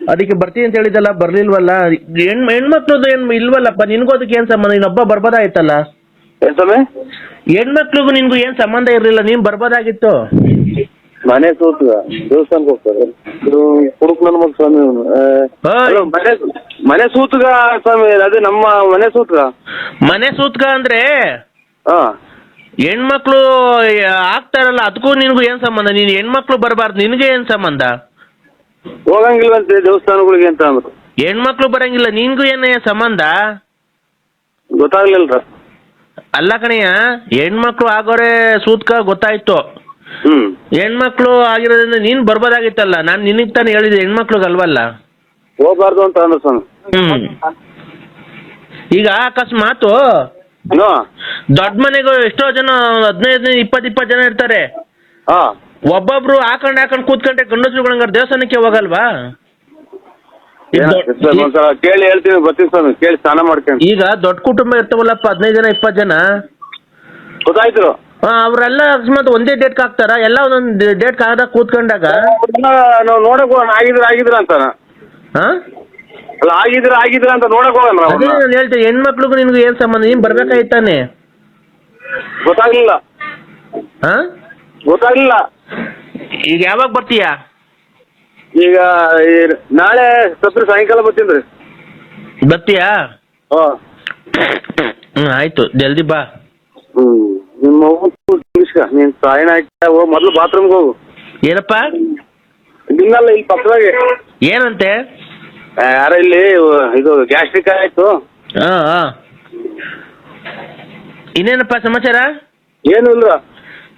ಅದಕ್ಕೆ ಬರ್ತೀನಿ ಅಂತ ಹೇಳಿದಲ್ಲ ಬರ್ಲಿಲ್ವಲ್ಲ? ಹೆಣ್ ಹೆಣ್ಮಕ್ಳದ್ದು ಏನ್ ಇಲ್ವಲ್ಲಪ್ಪ ನಿನ್ಗೂ ಅದಕ್ಕೆ ಏನ್ ಸಂಬಂಧ? ಇನ್ನೊಬ್ಬ ಬರ್ಬೋದಾಯ್ತಲ್ಲ ಏನ್ ಸ್ವಾಮಿ? ಹೆಣ್ಮಕ್ಳಿಗೂ ನಿನ್ಗೂ ಏನ್ ಸಂಬಂಧ ಇರ್ಲಿಲ್ಲ ನೀನ್ ಬರ್ಬೋದಾಗಿತ್ತು? ಮನೆ ಸೂತ್ಕ ದೇವಸ್ಥಾನಕ್ಕೆ ಹೋಗ್ತಾರೆ. ಇದು ಕುಡುಕ್ ನನ್ನ ಮಗ ಸ್ವಾಮಿ ಇವನು ಓಯ್. ಅಲ್ಲ, ಮನೆ ಮನೆ ಸೂತ್ಗ ಸ್ವಾಮಿ ಅದೇ ನಮ್ಮ ಮನೆ ಸೂತ್ಗ. ಮನೆ ಸೂತ್ಕ ಅಂದ್ರೆ? ಹಾ. ಹೆಣ್ಮಕ್ಳು ಆಗ್ತಾರಲ್ಲ ಅದಕ್ಕೂ ನಿನಗೂ ಏನ್ ಸಂಬಂಧ? ನೀನು ಹೆಣ್ಮಕ್ಳು ಬರಬಾರ್ದು ನಿನ್ಗೆ ಏನ್ ಸಂಬಂಧ? ಹೋಗಂಗಿಲ್ವಂತೆ ದೇವಸ್ಥಾನಗಳಿಗೆ ಅಂತ ಅಂದ್ರು. ಹೆಣ್ಮಕ್ಳು ಬರಂಗಿಲ್ಲ ನಿನ್ಗೂ ಏನ ಸಂಬಂಧ? ಗೊತ್ತಾಗ್ಲಿಲ್ಲ ಅಲ್ಲ ಕಣಯ್ಯ ಹೆಣ್ಮಕ್ಳು ಆಗೋರೆ ಸೂತ್ಕ ಗೊತ್ತಾಯ್ತು. ಹ್ಮ್. ಹೆಣ್ಮಕ್ಳು ಆಗಿರೋದ್ರಿಂದ ನೀನ್ ಬರ್ಬೋದಾಗಿತ್ತಲ್ಲ ನಾನು ನಿನಗ್ ತಾನೇ ಹೇಳಿದೆ ಹೆಣ್ಮಕ್ಳಿಗಲ್ವಲ್ಲ? ಹೋಗ್ಬಾರ್ದು ಅಂತ ಅಂದ್ರು ಸ್ವಾಮಿ. ಹ್ಮ್. ಈಗ ಅಕಸ್ಮಾತು ಏನೋ ದೊಡ್ಡ ಮನೆಗೂ ಎಷ್ಟೋ ಜನ ಹದಿನೈದು ಇಪ್ಪತ್ತು ಇಪ್ಪತ್ತು ಜನ ಇರ್ತಾರೆ. ಹಾ. ಒಬ್ಬೊಬ್ರು ಹಾಕೊಂಡ್ ಹಾಕೊಂಡ್ ಕೂತ್ಕೊಂಡ್ರೆ ಗಂಡಸ್ರುಗಳಂಗಾರ ದೇವಸ್ಥಾನಕ್ಕೆ ಹೋಗಲ್ವಾ? ದೊಡ್ಡ- ಒಂದ್ಸಲ ಕೇಳಿ ಹೇಳ್ತೀನಿ ಬರ್ತೀನಿ ಸರ್ ಕೇಳಿ ಸ್ನಾನ ಮಾಡ್ಕೊಂಡು. ಈಗ ದೊಡ್ಡ ಕುಟುಂಬ ಇರ್ತಾವಲ್ಲಪ್ಪ ಹದಿನೈದು ಜನ ಇಪ್ಪತ್ತು ಜನ? ಗೊತ್ತಾಯ್ತು. ಆ, ಅವರೆಲ್ಲ ಅಕಸ್ಮಾತ್ ಒಂದೇ ಡೇಟ್ ಹಾಕ್ತಾರ? ಎಲ್ಲ ಒಂದೊಂದು ಡೇಟ್ ಹಾಕದಾಗ ಕೂತ್ಕೊಂಡಾಗ? ಅವ್ರನ್ನ ನಾವು ನೋಡಕ್ ಹೋಗೋಣ ಆಗಿದ್ರ ಆಗಿದ್ರ ಅಂತಾನ. ಹಾ? ಅಲ್ಲ ಆಗಿದ್ರ ಆಗಿದ್ರ ಅಂತ ನೋಡಕ್ ಹೋಗಲ್ಲ ಅದೇ. ನಾನು ಹೇಳ್ತೀನಿ ಹೆಣ್ಮಕ್ಳಿಗೂ ನಿನ್ಗೂ ಏನ್ ಸಂಬಂಧ? ನೀನ್ ಬರ್ಬೇಕಾಯ್ತಾನೆ ಗೊತ್ತಾಗ್ಲಿಲ್ಲ. ಹಾ? ಗೊತ್ತಾಗ್ಲಿಲ್ಲ. ಈಗ ಯಾವಾಗ ಬರ್ತೀಯಾ? ಈಗ ಈ ನಾಳೆ ಸತ್ರ ಸಾಯಂಕಾಲ ಬರ್ತೀನಿ ಬರ್ತೀಯಾ? ಹಾ. ಹ್ಮ್ ಆಯ್ತು. ಜಲ್ದಿ ಬಾ. ಹ್ಮ್ ನಿಮ್ಮ ಇಸ್ಕ ನೀನ್ ಸಾಯಣ ಹಾಕಿ ಹೋಗಿ ಮೊದ್ಲು ಬಾತ್ರೂಮ್ಗೆ ಹೋಗು. ಏನಪ್ಪ? ನಿನ್ನಲ್ಲ ಇಲ್ಲಿ ಪಕ್ಕದಾಗೆ. ಏನಂತೆ? ಯಾರ ಇಲ್ಲಿ ಇದು ಗ್ಯಾಸ್ಟ್ರಿಕ್ ಆಯ್ತು. ಹಾ ಹಾ ಇನ್ನೇನಪ್ಪ ಸಮಾಚಾರ? ಏನು ಇಲ್ಲ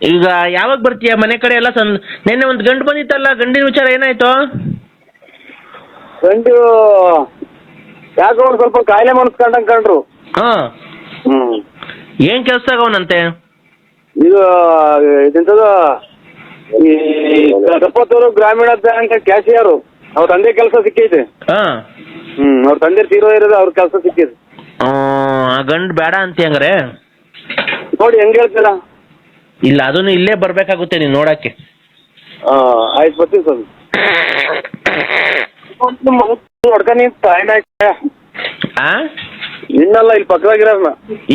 ಈಗ ಯಾವಾಗ ಬರ್ತೀಯ? ಮನೆ ಕಡೆ ಎಲ್ಲ ಸಂದ್ ನಿನ್ನೆ ಒಂದು ಗಂಡು ಬಂದಿತ್ತಲ್ಲ ಗಂಡಿನ ವಿಚಾರ ಏನಾಯ್ತು? ಗಂಡು ಯಾಕೋ ಒಂದ್ ಸ್ವಲ್ಪ ಕಾಯಿಲೆ ಮನ್ಸ್ಕೊಂಡಂಗ್ ಕಂಡ್ರು. ಹಾ. ಹ್ಮ್. ಏನ್ ಕೆಲ್ಸದಾಗ ಅವನಂತೆ? ಇದು ಇದೆಂತದ ಈ ಗ್ರಾಮೀಣ ಬ್ಯಾಂಕ್ ಕ್ಯಾಶಿಯರು ಅವ್ರ ತಂದೆ ಕೆಲಸ ಸಿಕ್ಕೈತೆ. ಹಾ. ಹ್ಮ್ ಅವ್ರ ತಂದೆ ತೀರೋ ಇರೋದು ಅವ್ರ ಕೆಲಸ ಸಿಕ್ಕಿದೆ ಆ ಗಂಡ್ ಬೇಡ ಅಂತ ಹಂಗಾರೆ? ನೋಡಿ ಹೆಂಗ್ ಹೇಳ್ತೀರಾ? ಇಲ್ಲ ಅದನ್ನು ಇಲ್ಲೇ ಬರ್ಬೇಕಾಗುತ್ತೆ ನೀನ್ ನೋಡಕ್ಕೆ. ಆ ಆಯ್ತು ಬರ್ತೀನಿ ಸ್ವಾಮಿ. ನೋಡ್ಕ ನೀನ್ ಆ? ಇನ್ನಲ್ಲ ಇಲ್ಲಿ ಪಕ್ಕದಾಗಿರೋದ್ನ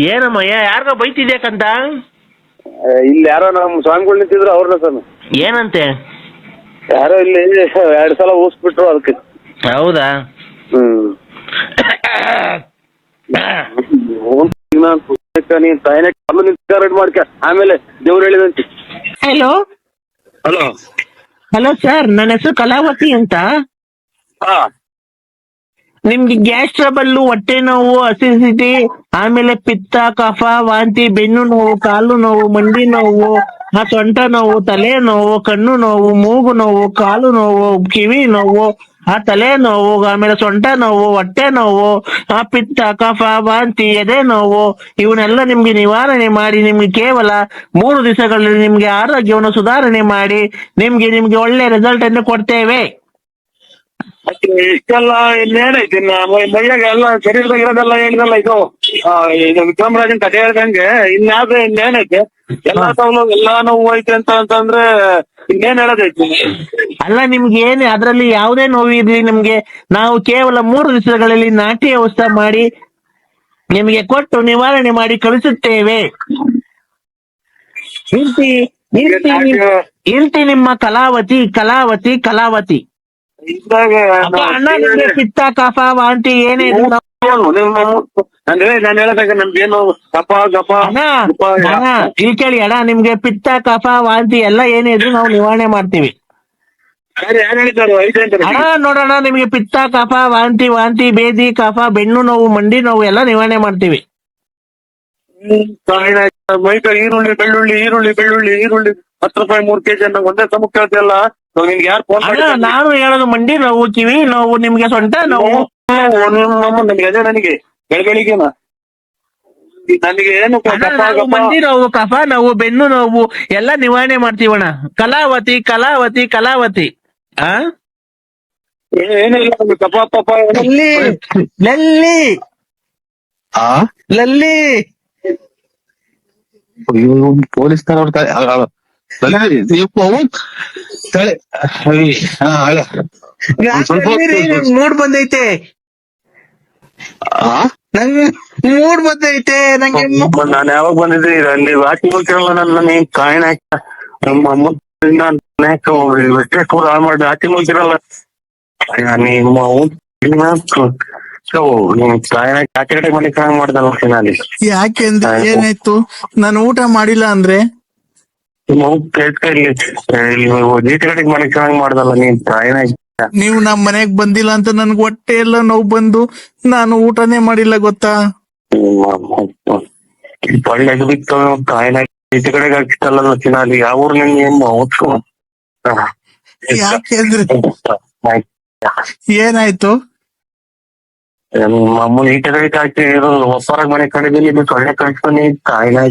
ಏನಮ್ಮ ಯಾರ್ಗೋ ಬೈತಿದ್ಯಾಕಂತ ಇಲ್ಲಿ ಯಾರೋ ನಮ್ಮ ಸ್ವಾಮಿಗಳು ನಿಂತಿದ್ರು ಅವ್ರನ್ನ ಸ್ವಾಮಿ. ಏನಂತೆ? ಯಾರೋ ಇಲ್ಲಿ ಎರಡ್ ಸಲ ಊಸ್ಬಿಟ್ರು ಅದಕ್ಕೆ. ಹೌದಾ? ಹ್ಮ್. ನೀನ್ ತಾಯಿನ ಮಾಡ್ಕ ಆಮೇಲೆ ದೇವ್ರು ಹೇಳಿದಂತೆ ಹಲೋ ಹಲೋ ಹಲೋ ಸರ್ ನನ್ನ ಹೆಸರು ಕಲಾವತಿ ಅಂತ. ಹಾ. ನಿಮ್ಗೆ ಗ್ಯಾಸ್ ಟ್ರಬಲ್ಲು ಹೊಟ್ಟೆ ನೋವು ಅಸಿಡಿಟಿ ಆಮೇಲೆ ಪಿತ್ತ ಕಫ ವಾಂತಿ ಬೆನ್ನು ನೋವು ಕಾಲು ನೋವು ಮಂಡಿ ನೋವು ಆ ಸೊಂಟ ನೋವು, ತಲೆ ನೋವು, ಕಣ್ಣು ನೋವು, ಮೂಗು ನೋವು, ಕಾಲು ನೋವು, ಕಿವಿ ನೋವು, ಆ ತಲೆ ನೋವು, ಆಮೇಲೆ ಸೊಂಟ ನೋವು, ಹೊಟ್ಟೆ ನೋವು, ಆ ಪಿತ್ತ, ಕಫ, ವಾಂತಿ, ಎದೆ ನೋವು, ಇವನ್ನೆಲ್ಲ ನಿಮ್ಗೆ ನಿವಾರಣೆ ಮಾಡಿ, ನಿಮ್ಗೆ ಕೇವಲ ಮೂರು ದಿವಸಗಳಲ್ಲಿ ನಿಮ್ಗೆ ಆರೋಗ್ಯವನ್ನು ಸುಧಾರಣೆ ಮಾಡಿ, ನಿಮ್ಗೆ ನಿಮ್ಗೆ ಒಳ್ಳೆ ರಿಸಲ್ಟ್ ಅನ್ನು ಕೊಡ್ತೇವೆ. ಇಷ್ಟೆಲ್ಲ ಇನ್ನೇನೈತಿ ಮೈಯಾಗ ಎಲ್ಲ ಶರೀರದಾಗ ಇರೋದೆಲ್ಲ ಹೇಳಿದಲ್ಲ ಇದು? ಇದು ವಿಕ್ರಮರಾಜನ್ ಕಥೆ ಹೇಳ್ದಂಗೆ ಇನ್ಯಾವ್ದು ಇನ್ನೇನೈತೆ ಎಲ್ಲಾ ಸೌಲಭ್ಯ ಎಲ್ಲಾ ನೋವು ಐತೆ ಅಂತ ಅಂತಂದ್ರೆ ಇನ್ನೇನ್ ಹೇಳೋದೈತಿ? ಅಲ್ಲ ನಿಮ್ಗೆ ಏನೇ ಅದರಲ್ಲಿ ಯಾವುದೇ ನೋವು ಇರ್ಲಿ ನಿಮ್ಗೆ ನಾವು ಕೇವಲ ಮೂರು ದಿವಸಗಳಲ್ಲಿ ನಾಟಿ ವ್ಯವಸ್ಥೆ ಮಾಡಿ ನಿಮಗೆ ಕೊಟ್ಟು ನಿವಾರಣೆ ಮಾಡಿ ಕಳಿಸುತ್ತೇವೆ. ಇಂತಿ ಇಂತಿ ನಿಮ್- ಇಂತಿ ನಿಮ್ಮ ಕಲಾವತಿ ಕಲಾವತಿ ಕಲಾವತಿ. ಅಣ್ಣ ಪಿತ್ತ ಕಫ ವಾಂತಿ ಏನೇ ಅಂದ್ರೆ ನಾನು ನಮ್ಗೇನು ಇಲ್ಲಿ ಕೇಳಿ ಅಣ್ಣ ನಿಮ್ಗೆ ಪಿತ್ತ ಕಫ ವಾಂತಿ ಎಲ್ಲ ಏನೇ ಇದ್ರು ನಾವು ನಿವಾರಣೆ ಮಾಡ್ತೀವಿ. ಅಣ್ಣ ನೋಡೋಣ ನಿಮ್ಗೆ ಪಿತ್ತ ಕಫ ವಾಂತಿ ವಾಂತಿ ಬೇದಿ ಕಫ ಬೆನ್ನು ನೋವು ಮಂಡಿ ನೋವು ಎಲ್ಲ ನಿವಾರಣೆ ಮಾಡ್ತೀವಿ. ಮೈಕ ಈರುಳ್ಳಿ ಬೆಳ್ಳುಳ್ಳಿ ಈರುಳ್ಳಿ ಬೆಳ್ಳುಳ್ಳಿ ಈರುಳ್ಳಿ ಹತ್ತು ರೂಪಾಯಿ ಮೂರ್ ಕೆಜಿ ಅನ್ನ ಒಂದೇ ಸಮ ಕೇಳ್ತಿಯಲ್ಲ ನಿನ್ಗೆ ಯಾರು ಫೋನ್ ಅಣ್ಣ ನಾನು ಹೇಳೋದು ಮಂಡಿ ನೋವು ಕಿವಿ ನಾವು ನಿಮ್ಗೆ ಸೊಂಟ ನೋವು ನಿಮ್ಮ ನನಗೆ ಅದೇ ನನಗೆ. ಬೆಳಗಳಿಗೆನ ನನಗೆ ಏನು ಅಣ್ಣ, ನಾವು ಮಂಡಿ ನೋವು ಕಫ ನೋವು ಬೆನ್ನು ನೋವು ಎಲ್ಲ ನಿವಾರಣೆ ಮಾಡ್ತೀವಣ್ಣ ಕಲಾವತಿ ಕಲಾವತಿ ಕಲಾವತಿ. ಆ? ಏನಿಲ್ಲ ನಮ್ಗೆ ಕಪ ಪಪ ಲಲ್ಲಿ ಲಲ್ಲಿ. ಆ? ಲಲ್ಲಿ. ಅಯ್ಯೋ ಪೊಲೀಸ್ ಸ್ವಲ್ಪ ಮೂಡ್ ಬಂದೈತೆ. ನಂಗೆ ಮೂಡ್ ಬಂದೈತೆ ನಂಗೆ ನಾನು ಯಾವಾಗ ಬಂದಿದ್ದೆ? ಅಲ್ಲಿ ವಾಕಿಂಗ್ ಹೋಗ್ತಿರಲ್ಲ ನನ್ನ ನೀನ್ ಕಾಯಿನ ನಮ್ಮ ಅಮ್ಮ ಕೂಡ ಹಾಳು ಮಾಡಿ ವಾಕಿಂಗ್ ಹೋಗ್ತಿರಲ್ಲ ನಿಮ್ಮ ಯಾಕೆಂದ್ರೆ ಏನಾಯ್ತು? ನಾನು ಊಟ ಮಾಡಿಲ್ಲ ಅಂದ್ರೆ? ಕೇಳ್ತಾ ಇಲ್ಲಿ ಜೀತ ಕಡೆಗೆ ಮನೆ ಕಾಂಗ್ ಮಾಡ್ದಲ್ಲ ನೀನ್ ಕಾಯಿನ ನೀವು ನಮ್ ಮನೆಗ್ ಬಂದಿಲ್ಲ ಅಂತ ನನ್ಗೆ ಹೊಟ್ಟೆ ಎಲ್ಲ ನೋವು ಬಂದು ನಾನು ಊಟನೇ ಮಾಡಿಲ್ಲ ಗೊತ್ತಾ? ಬಿತ್ತು ಜೀತ ಕಡೆಗೆ ಹಾಕಿತ್ತಲ್ಲ ಚಿನ್ನಾಲಿ ಯಾವ ಊರ್ ನಿನ್ಗೆ ಹೊತ್ತು ಯಾಕೆಂದ್ರೆ ಏನಾಯ್ತು? ಮಾಮೂಲಿ ಈಟ ಈ ಕಡೆ ಹಾಕಿ ಮನೆ ಇದು ಸೊಳ್ಳೆ ಕಳ್ಸ್ಕೊಂಡು ಕಾಯಿಲೆ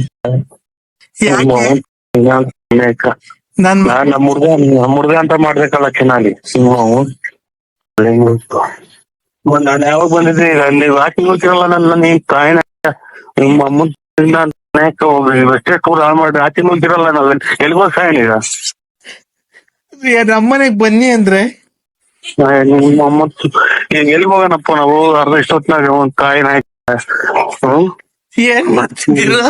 ಯಾಕೆ? ನನ್ ನಾನ್ ನಮ್ಮ ಹುಡ್ಗ ನಮ್ಮ ಹುಡ್ಗ ಅಂತ ಮಾಡ್ಬೇಕಲ್ಲ ಚೆನ್ನಾಗಿ ನಾನು ಯಾವಾಗ ಬಂದಿದ್ದೆ ಈಗ? ಅಲ್ಲಿ ವಾಕಿಂಗ್ ಹೋಗ್ತಿರಲ್ಲ ನನ್ನ ನೀನ್ ಕಾಯಿನ ನಿಮ್ಮ ಅಮ್ಮನ ಅಷ್ಟೇ ಕೂಡ ಹಾಳು ಮಾಡಿ ವಾಕಿಂಗ್ ಹೋಗ್ತಿರಲ್ಲ ನಾವು ಎಲ್ಗೋ ಸಾಯನ್ ಈಗ? ನಮ್ಮನೆಗ್ ಬನ್ನಿ ಅಂದ್ರೆ. ಆ, ನಿಮ್ಮ ಅಮ್ಮ ಈಗ ಎಲ್ಲಿ ಹೋಗೋಣಪ್ಪ ನಾವು? ಅರ್ಧ ಇಷ್ಟೊತ್ನಾಗ ಒಂದ್ ನಾಯಕ ಹ್ಮ್? ಏನ್ ಮಾಡ್ತಿದ್ದೀರಾ?